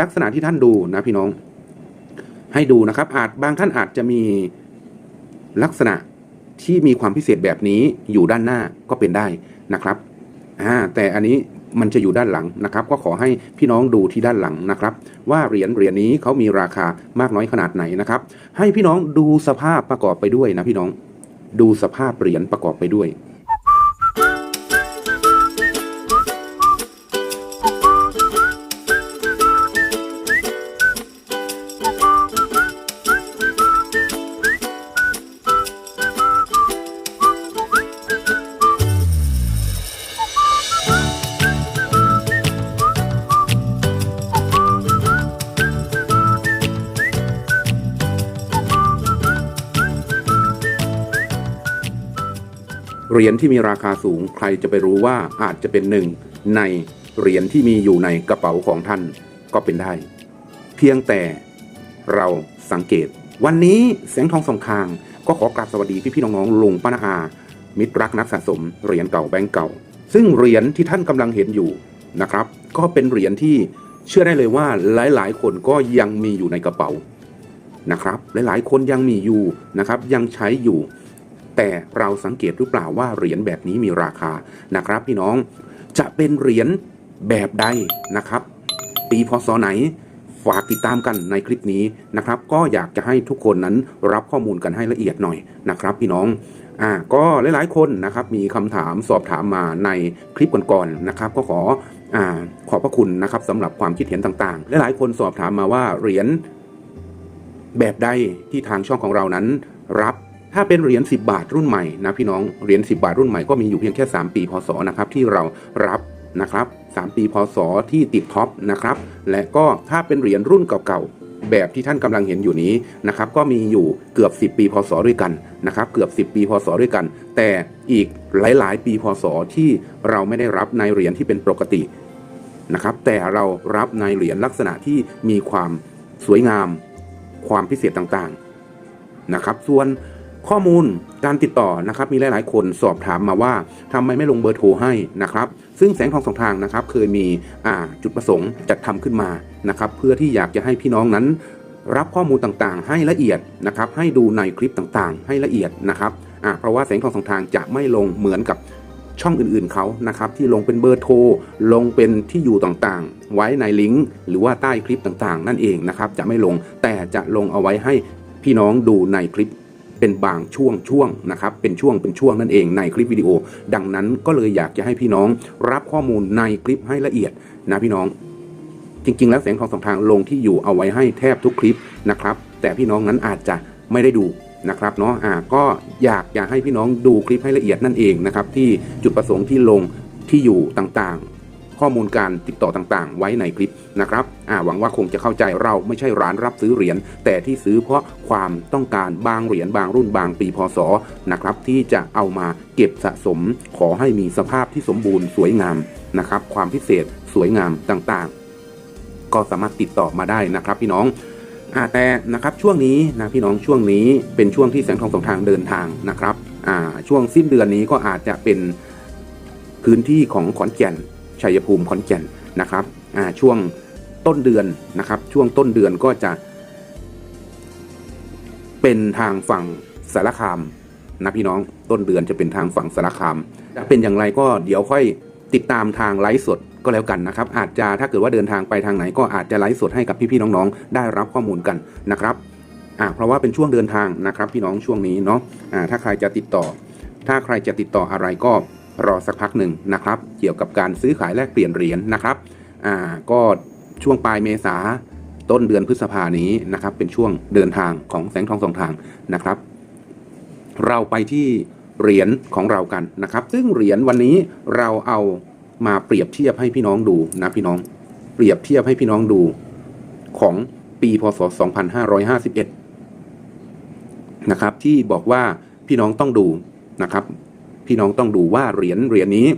ลักษณะที่ท่านดูนะพี่น้อง ให้ดูนะครับ อาจบางท่านอาจจะมีลักษณะที่มีความพิเศษแบบนี้อยู่ด้านหน้าก็เป็นได้นะครับอ่าแต่อันนี้มันจะอยู่ด้านหลังนะครับ ก็ขอให้พี่น้องดูที่ด้านหลังนะครับ ว่าเหรียญเหรียญนี้เขามีราคามากน้อยขนาดไหนนะครับ ให้พี่น้องดูสภาพประกอบไปด้วยนะพี่น้อง ดูสภาพเหรียญประกอบไปด้วย เหรียญที่มีราคาสูงใครจะไปรู้ว่าอาจจะเป็นหนึ่งในเหรียญที่มีอยู่ในกระเป๋าของท่านก็เป็นได้ เพียงแต่เราสังเกต วันนี้แสงทองสองคาง ก็ขอกราบสวัสดีพี่ๆน้องๆลุงป้านาอา มิตรรักนักสะสมเหรียญเก่าแบงก์เก่า ซึ่งเหรียญที่ท่านกำลังเห็นอยู่นะครับ ก็เป็นเหรียญที่เชื่อได้เลยว่าหลายๆ คนก็ยังมีอยู่ในกระเป๋านะครับ หลายๆ คนยังมีอยู่นะครับ ยังใช้อยู่ แต่เราสังเกตหรือเปล่าว่าเหรียญแบบนี้มีราคานะครับ พี่น้องจะเป็นเหรียญแบบใดนะครับ ปีพศไหนฝากติดตามกันในคลิปนี้นะครับ ก็อยากจะให้ทุกคนนั้นรับข้อมูลกันให้ละเอียดหน่อยนะครับ พี่น้องอ่าก็หลายๆคนนะครับมีคำถามสอบถามมาในคลิปก่อนๆนะครับ ก็ขออ่าขอบพระคุณนะครับสำหรับความคิดเห็นต่างๆหลายๆคนสอบถามมาว่าเหรียญแบบใดที่ทางช่องของเรานั้นรับ ถ้าเป็นเหรียญ10 บาทรุ่นใหม่นะพี่น้องเหรียญ10 บาทรุ่นใหม่ก็มีอยู่เพียงแค่ 3 ปีพศนะครับที่เรารับนะครับ3ปีพศที่ติดท็อปนะครับและก็ถ้าเป็นเหรียญรุ่นเก่าๆแบบที่ท่านกำลังเห็นอยู่นี้นะครับก็มีอยู่เกือบ 10 ปีพศด้วยกันนะครับเกือบ 10 ปีพศด้วยกัน แต่อีกหลายๆ ปีพศที่เราไม่ได้รับในเหรียญที่เป็นปกตินะครับแต่เรารับในเหรียญลักษณะที่มีความสวยงาม ความพิเศษต่างๆนะครับส่วน ข้อมูลการติดต่อนะครับมีหลาย ๆ คนสอบถามมาว่าทำไมไม่ลงเบอร์โทรให้นะครับ ซึ่งแสงทองสองทางนะครับ เคยมีจุดประสงค์จัดทำขึ้นมานะครับ เพื่อที่อยากจะให้พี่น้องนั้น รับข้อมูลต่างๆ ให้ละเอียดนะครับ ให้ดูในคลิปต่างๆ ให้ละเอียดนะครับเพราะว่าแสงทองสองทางจะไม่ลงเหมือนกับช่องอื่นๆเขานะครับ ที่ลงเป็นเบอร์โทร ลงเป็นที่อยู่ต่างๆ ไว้ในลิงก์หรือว่าใต้คลิปต่างๆ นั่นเองนะครับ จะไม่ลงแต่จะลงเอาไว้ให้พี่น้องดูในคลิป เป็นบางช่วงช่วงนะครับเป็นช่วงเป็นช่วงนั่นเองในคลิปวิดีโอ ดังนั้นก็เลยอยากจะให้พี่น้องรับข้อมูลในคลิปให้ละเอียดนะพี่น้องจริง ๆ แล้วแสงทองสองทางลงที่อยู่เอาไว้ให้แทบทุกคลิปนะครับ แต่พี่น้องนั้นอาจจะไม่ได้ดูนะครับเนาะอ่าก็อยากอยากให้พี่น้องดูคลิปให้ละเอียดนั่นเองนะครับที่จุดประสงค์ที่ลงที่อยู่ต่างๆ ข้อมูลการติดต่อต่างๆ ไว้ในคลิปนะครับหวังว่าคงจะเข้าใจเราไม่ใช่ร้านรับซื้อเหรียญแต่ที่ซื้อเพราะความต้องการบางเหรียญบางรุ่นบางปีพศนะครับที่จะเอามาเก็บสะสม ขอให้มีสภาพที่สมบูรณ์สวยงามนะครับความพิเศษสวยงามต่างๆ ก็สามารถติดต่อมาได้นะครับพี่น้องอแต่นะครับช่วงนี้นะพี่น้องช่วงนี้เป็นช่วงที่แสงทองสองทางเดินทางนะครับช่วงสิ้นเดือนนี้ก็อาจจะเป็นพื้นที่ของขอนแก่น ชัยภูมิขอนแก่นนะครับช่วงต้นเดือนนะครับ ช่วงต้นเดือนก็จะ เป็นทางฝั่งสารคามนะพี่น้องต้นเดือนจะเป็นทางฝั่งสารคามจะเป็นอย่างไรก็เดี๋ยวค่อยติดตามทางไลฟ์สดก็แล้วกันนะครับ อาจจะถ้าเกิดว่าเดินทางไปทางไหนก็อาจจะไลฟ์สดให้กับพี่ๆน้องๆ ได้รับข้อมูลกันนะครับอ่าเพราะว่าเป็นช่วงเดินทางนะครับ พี่น้องช่วงนี้เนาะอ่าถ้าใครจะติดต่อ ถ้าใครจะติดต่ออะไรก็ รอสักพักหนึ่งนะครับ เกี่ยวกับการซื้อขายแลกเปลี่ยนเหรียญนะครับอ่าก็ช่วงปลายเมษาต้นเดือนพฤษภานี้นะครับ เป็นช่วงเดินทางของแสงทองสองทางนะครับ เราไปที่เหรียญของเรากันนะครับ ซึ่งเหรียญวันนี้เราเอามาเปรียบเทียบให้พี่น้องดูนะพี่น้อง เปรียบเทียบให้พี่น้องดูของปีพศ 2551 นะครับ ที่บอกว่าพี่น้องต้องดูนะครับ พี่น้องต้องดูว่าเหรียญเหรียญนี้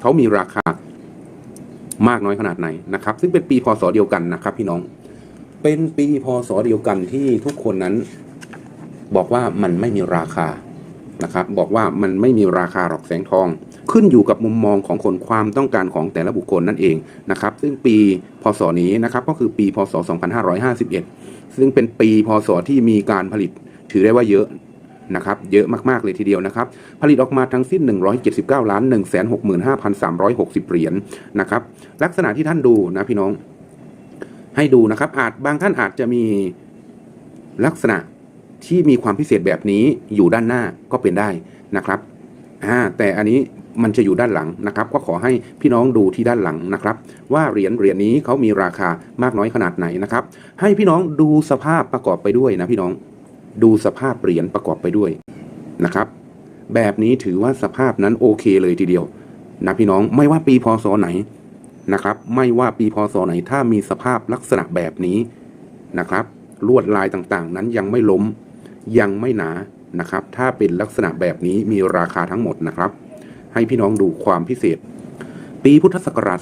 เขามีราคามากน้อยขนาดไหนนะครับ ซึ่งเป็นปีพศเดียวกันนะครับ พี่น้อง เป็นปีพศเดียวกันที่ทุกคนนั้น บอกว่ามันไม่มีราคานะครับ บอกว่ามันไม่มีราคาหรอกแสงทอง ขึ้นอยู่กับมุมมองของคนความต้องการของแต่ละบุคคลนั่นเองนะครับ ซึ่งปีพศนี้นะครับก็คือปีพศ 2551 ซึ่งเป็นปีพศที่มีการผลิตถือได้ว่าเยอะ นะครับเยอะมากๆเลยทีเดียวนะครับผลิตออกมาทั้งสิ้น 179ล้าน165,360เหรียญนะครับลักษณะที่ท่านดูนะพี่น้อง ให้ดูนะครับ อาจบางท่านอาจจะมีลักษณะที่มีความพิเศษแบบนี้อยู่ด้านหน้าก็เป็นได้นะครับแต่อันนี้มันจะอยู่ด้านหลังนะครับ ก็ขอให้พี่น้องดูที่ด้านหลังนะครับ ว่าเหรียญเหรียญนี้เขามีราคามากน้อยขนาดไหนนะครับ ให้พี่น้องดูสภาพประกอบไปด้วยนะพี่น้อง ดูสภาพเหรียญประกอบไปด้วยนะครับ แบบนี้ถือว่าสภาพนั้นโอเคเลยทีเดียวนะพี่น้องไม่ว่าปีพศไหนนะครับ ไม่ว่าปีพศไหนถ้ามีสภาพลักษณะแบบนี้นะครับ ลวดลายต่างๆ นั้นยังไม่ล้มยังไม่หนานะครับ ถ้าเป็นลักษณะแบบนี้มีราคาทั้งหมดนะครับ ให้พี่น้องดูความพิเศษ ปีพุทธศักราช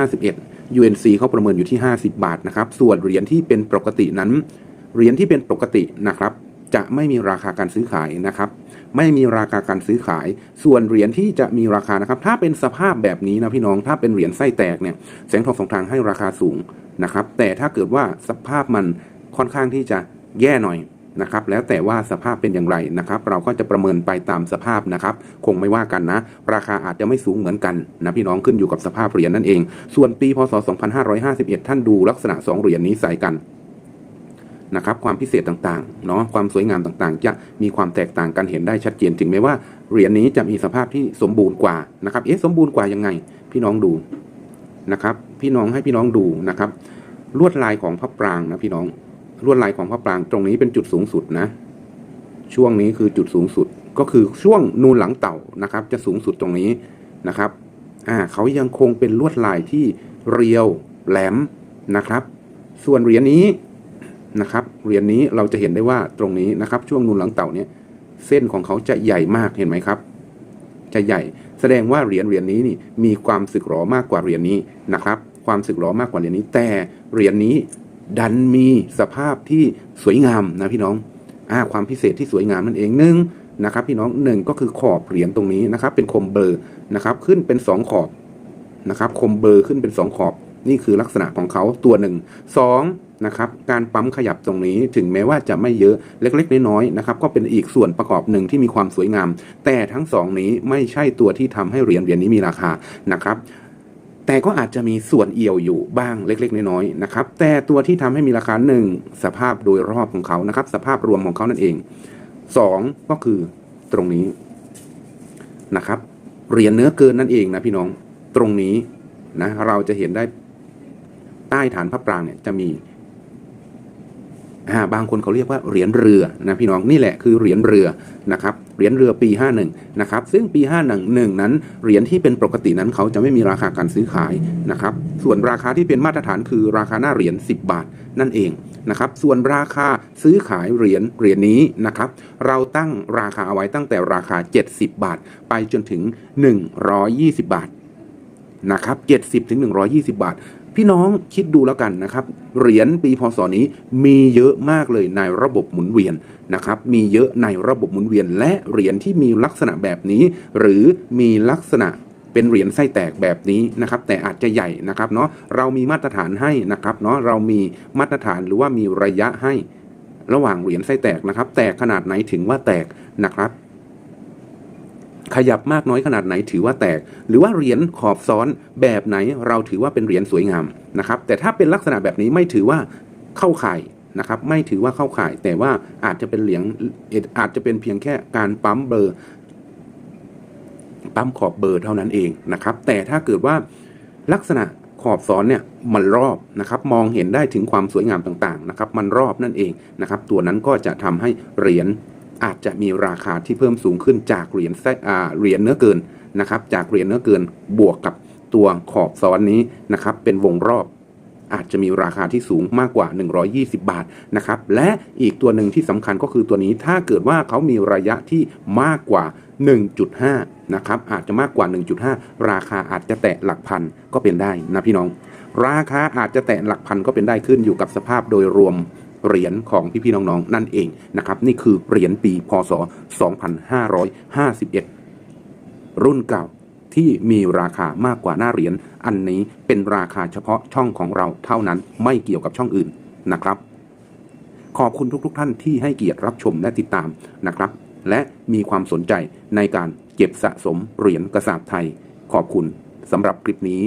2551 UNC เขาประเมินอยู่ที่ 50 บาทนะครับ ส่วนเหรียญที่เป็นปกตินั้น เหรียญที่เป็นปกตินะครับจะไม่มีราคาการซื้อขายนะครับ ไม่มีราคาการซื้อขาย ส่วนเหรียญที่จะมีราคานะครับ ถ้าเป็นสภาพแบบนี้นะพี่น้อง ถ้าเป็นเหรียญไส้แตกเนี่ย แสงทองสองทางให้ราคาสูงนะครับ แต่ถ้าเกิดว่าสภาพมันค่อนข้างที่จะแย่หน่อยนะครับ แล้วแต่ว่าสภาพเป็นอย่างไรนะครับ เราก็จะประเมินไปตามสภาพนะครับ คงไม่ว่ากันนะ ราคาอาจจะไม่สูงเหมือนกันนะพี่น้องขึ้นอยู่กับสภาพเหรียญนั่นเอง ส่วนปีพศ 2551 ท่านดูลักษณะ2เหรียญนี้ใส่กัน นะครับความพิเศษต่างๆเนาะความสวยงามต่างๆ จะมีความแตกต่างกันเห็นได้ชัดเจนถึงแม้ว่าเหรียญนี้จะมีสภาพที่สมบูรณ์กว่านะครับเอ๊ะสมบูรณ์กว่ายังไง พี่น้องดูนะครับ พี่น้องให้พี่น้องดูนะครับ ลวดลายของพระปรางนะพี่น้องลวดลายของพระปรางตรงนี้เป็นจุดสูงสุดนะ ช่วงนี้คือจุดสูงสุดก็คือช่วงนูนหลังเต่านะครับ จะสูงสุดตรงนี้นะครับอ่าเขายังคงเป็นลวดลายที่เรียวแหลมนะครับ ส่วนเหรียญนี้ นะครับเหรียญนี้เราจะเห็นได้ว่าตรงนี้นะครับ ช่วงนูนหลังเต่าเนี่ยเส้นของเขาจะใหญ่มากเห็นไหมครับ จะใหญ่แสดงว่าเหรียญเหรียญนี้นี่มีความสึกหรอมากกว่าเหรียญนี้นะครับ ความสึกหรอมากกว่าเหรียญนี้ แต่เหรียญนี้ดันมีสภาพที่สวยงามนะพี่น้องอ่าความพิเศษที่สวยงามนั่นเองหนึ่งนะครับพี่น้องหนึ่งก็คือขอบเหรียญตรงนี้นะครับ เป็นคมเบอร์นะครับ ขึ้นเป็นสองขอบนะครับ คมเบอร์ขึ้นเป็นสองขอบ นี่คือลักษณะของเขาตัวหนึ่งสอง นะครับการปั๊มขยับตรงนี้ถึงแม้ว่าจะไม่เยอะเล็กๆ น้อยๆนะครับก็เป็นอีกส่วนประกอบหนึ่งที่มีความสวยงาม แต่ทั้งสองนี้ไม่ใช่ตัวที่ทำให้เหรียญเหรียญนี้มีราคานะครับแต่ก็อาจจะมีส่วนเอี่ยวอยู่บ้างเล็กๆ น้อยๆนะครับแต่ตัวที่ทำให้มีราคาหนึ่งสภาพโดยรอบของเขานะครับ สภาพรวมของเขานั่นเองสองก็คือตรงนี้นะครับเหรียญเนื้อเกินนั่นเองนะพี่น้องตรงนี้นะเราจะเห็นได้ใต้ฐานพระปรางเนี่ยจะมี บางคนเขาเรียกว่าเหรียญเรือนะพี่น้องนี่แหละคือเหรียญเรือนะครับเหรียญเรือปี 51นะครับซึ่งปี 51นั้นเหรียญที่เป็นปกตินั้นเขาจะไม่มีราคาการซื้อขายนะครับส่วนราคาที่เป็นมาตรฐานคือราคาหน้าเหรียญ10 บาทนั่นเองนะครับส่วนราคาซื้อขายเหรียญเหรียญนี้นะครับเราตั้งราคาเอาไว้ตั้งแต่ราคา 70 บาท ไปจนถึง 120 บาทนะครับ70ถึง120 บาท พี่น้องคิดดูแล้วกันนะครับ เหรียญปีพศนี้มีเยอะมากเลยในระบบหมุนเวียนนะครับ มีเยอะในระบบหมุนเวียน และเหรียญที่มีลักษณะแบบนี้ หรือมีลักษณะเป็นเหรียญไส้แตกแบบนี้นะครับ แต่อาจจะใหญ่นะครับเนาะเรามีมาตรฐานให้นะครับเนาะเรามีมาตรฐานหรือว่ามีระยะให้ ระหว่างเหรียญไส้แตกนะครับ แตกขนาดไหนถึงว่าแตกนะครับ ขยับมากน้อยขนาดไหนถือว่าแตก หรือว่าเหรียญขอบซ้อนแบบไหนเราถือว่าเป็นเหรียญสวยงามนะครับแต่ถ้าเป็นลักษณะแบบนี้ไม่ถือว่าเข้าข่ายนะครับไม่ถือว่าเข้าข่าย แต่ว่าอาจจะเป็นเหรียญอาจจะเป็นเพียงแค่การปั๊มเบอร์ปั๊มขอบเบอร์เท่านั้นเองนะครับ แต่ถ้าเกิดว่าลักษณะขอบซ้อนเนี่ยมันรอบนะครับ มองเห็นได้ถึงความสวยงามต่างๆนะครับ มันรอบนั่นเองนะครับ ตัวนั้นก็จะทำให้เหรียญ อาจจะมีราคาที่เพิ่มสูงขึ้นจากเหรียญเหรียญเนื้อเกินนะครับ จากเหรียญเนื้อเกินบวกกับตัวขอบซ้อนนี้นะครับ เป็นวงรอบอาจจะมีราคาที่สูงมากกว่า 120 บาทนะครับ และอีกตัวหนึ่งที่สำคัญก็คือตัวนี้ถ้าเกิดว่าเขามีระยะที่มากกว่า 1.5 นะครับ อาจจะมากกว่า 1.5 ราคาอาจจะแตะหลักพันก็เป็นได้นะพี่น้อง ราคาอาจจะแตะหลักพันก็เป็นได้ขึ้นอยู่กับสภาพโดยรวม เหรียญของพี่ๆน้องๆ นั่นเองนะครับ นี่คือเหรียญปีพศ 2551 รุ่นเก่าที่มีราคามากกว่าหน้าเหรียญอันนี้เป็นราคาเฉพาะช่องของเราเท่านั้นไม่เกี่ยวกับช่องอื่นนะครับ ขอบคุณทุกๆทท่านที่ให้เกียรติรับชมและติดตามนะครับ และมีความสนใจในการเก็บสะสมเหรียญกระสาบไทย ขอบคุณสำหรับคลิปนี้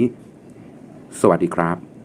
สวัสดีครับ